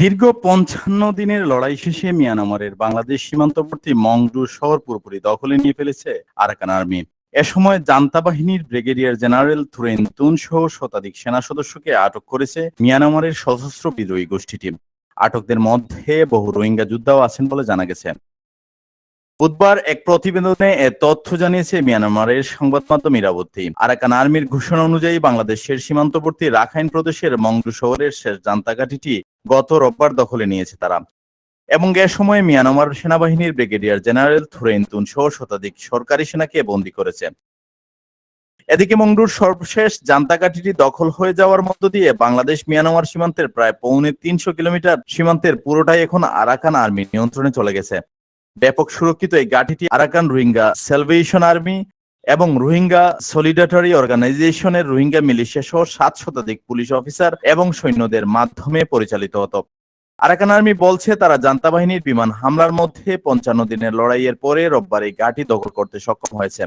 দীর্ঘ পঞ্চান্ন দিনের লড়াই শেষে মিয়ানমারের বাংলাদেশ সীমান্তবর্তী মংডু শহর পুরোপুরি দখলে নিয়ে ফেলেছে আরাকান আর্মি। এ সময় জান্তা বাহিনীর ব্রিগেডিয়ার জেনারেল থুরেন তুন সহ শতাধিক সেনা সদস্যকে আটক করেছে মিয়ানমারের সশস্ত্র বিদ্রোহী গোষ্ঠীটি। আটকদের মধ্যে বহু রোহিঙ্গা যোদ্ধাও আছেন বলে জানা গেছে। বুধবার এক প্রতিবেদনে এ তথ্য জানিয়েছে মিয়ানমারের সংবাদ মাধ্যম ইরাবতী আরাকান আর্মির ঘোষণা অনুযায়ী বাংলাদেশের সীমান্তবর্তী রাখাইন প্রদেশের মংডু শহরের শেষ জান্তাঘাটিটি গত রোববার দখলে নিয়েছে তারা। এবং এ সময় মিয়ানমার সেনাবাহিনীর ব্রিগেডিয়ার জেনারেল থুরেন তুন সহ শতাধিক সরকারি সেনাকে বন্দী করেছে। এদিকে মংডুর সর্বশেষ জান্তাঘাটিটি দখল হয়ে যাওয়ার মধ্য দিয়ে বাংলাদেশ মিয়ানমার সীমান্তের প্রায় পৌনে তিনশো কিলোমিটার সীমান্তের পুরোটাই এখন আরাকান আর্মির নিয়ন্ত্রণে চলে গেছে। ব্যাপক সুরক্ষিত এই ঘাটিটি আরাকান রোহিঙ্গা সেলভেশন আর্মি এবং রোহিঙ্গা সলিডাটরি অর্গানাইজেশনের রোহিঙ্গা মিলিশিয়া সহ সাত শতাধিক পুলিশ অফিসার এবং সৈন্যদের মাধ্যমে পরিচালিত হতো। আরাকান আর্মি বলছে, তারা জান্তা বাহিনীর বিমান হামলার মধ্যে পঞ্চান্ন দিনের লড়াইয়ের পরে রোববার এই ঘাঁটি দখল করতে সক্ষম হয়েছে।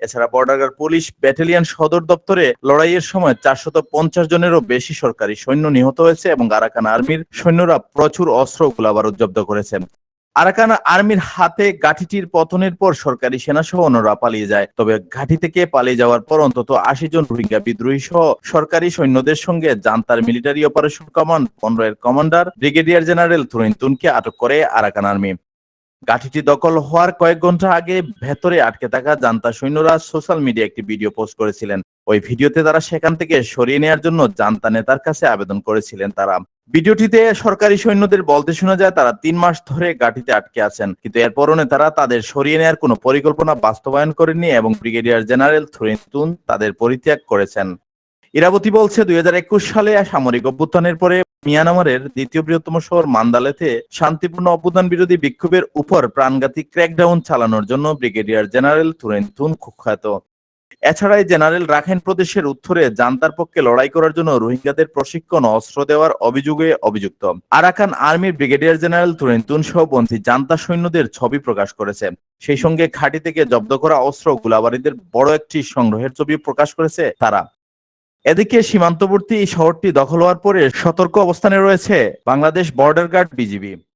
এছাড়া বর্ডার পুলিশ ব্যাটালিয়ন সদর দপ্তরে লড়াইয়ের সময় চারশত পঞ্চাশ জনেরও বেশি সরকারি সৈন্য নিহত হয়েছে এবং আরাকান আর্মির সৈন্যরা প্রচুর অস্ত্র গোলাবারুদ জব্দ করেছে। আরাকান আর্মির হাতে গাঠিটির পতনের পর সরকারি সেনা সহ অন্যরা পালিয়ে যায়। তবে ঘাঁটি থেকে পালিয়ে যাওয়ার পর অন্তত আশি জন রোহিঙ্গা বিদ্রোহী সহ সরকারি সৈন্যদের সঙ্গে জান্তার মিলিটারি অপারেশন কমান্ড, পনেরো কমান্ডার, ব্রিগেডিয়ার জেনারেল তুরিন তুনকে আটক করে আরাকান আর্মি। গাঠিটি দখল হওয়ার কয়েক ঘণ্টা আগে ভেতরে আটকে থাকা জান্তা সৈন্যরা সোশ্যাল মিডিয়া একটি ভিডিও পোস্ট করেছিলেন। ওই ভিডিওতে তারা সেখান থেকে সরিয়ে নেওয়ার জন্য জান্তা নেতার কাছে আবেদন করেছিলেন তারা। ভিডিওটিতে সরকারি সৈন্যদের বলতে শোনা যায়, তারা তিন মাস ধরে গাঠিতে আটকে আছেন। কিন্তু এরপরও তারা তাদের সরিয়ে নেওয়ার কোনো পরিকল্পনা বাস্তবায়ন করেননি এবং ব্রিগেডিয়ার জেনারেল থুরিন্তুন তাদের পরিত্যাগ করেছেন। ইরাবতী বলছে, দুই হাজার একুশ সালে সামরিক অভ্যুত্থানের পরে মিয়ানমারের দ্বিতীয় বৃহত্তম শহর মান্দালেতে শান্তিপূর্ণ অভ্যুত্থান বিরোধী বিক্ষোভের উপর প্রাণঘাতী ক্র্যাকডাউন চালানোর জন্য ব্রিগেডিয়ার জেনারেল থুরেন্তুন কুখ্যাত। এছাড়া এই জেনারেল রাখাইন প্রদেশের উত্তরে জান্তার পক্ষে লড়াই করার জন্য রোহিঙ্গাদের প্রশিক্ষণ অস্ত্র দেওয়ার অভিযোগে অভিযুক্ত। আরাকান আর্মির ব্রিগেডিয়ার জেনারেল তুরেন্তুন সহ বন্ধী জান্তা সৈন্যদের ছবি প্রকাশ করেছে। সেই সঙ্গে ঘাঁটি থেকে জব্দ করা অস্ত্র গুলাবারীদের বড় একটি সংগ্রহের ছবি প্রকাশ করেছে তারা। এদিকে সীমান্তবর্তী এই শহরটি দখল হওয়ার পরে সতর্ক অবস্থানে রয়েছে বাংলাদেশ বর্ডার গার্ড বিজিবি।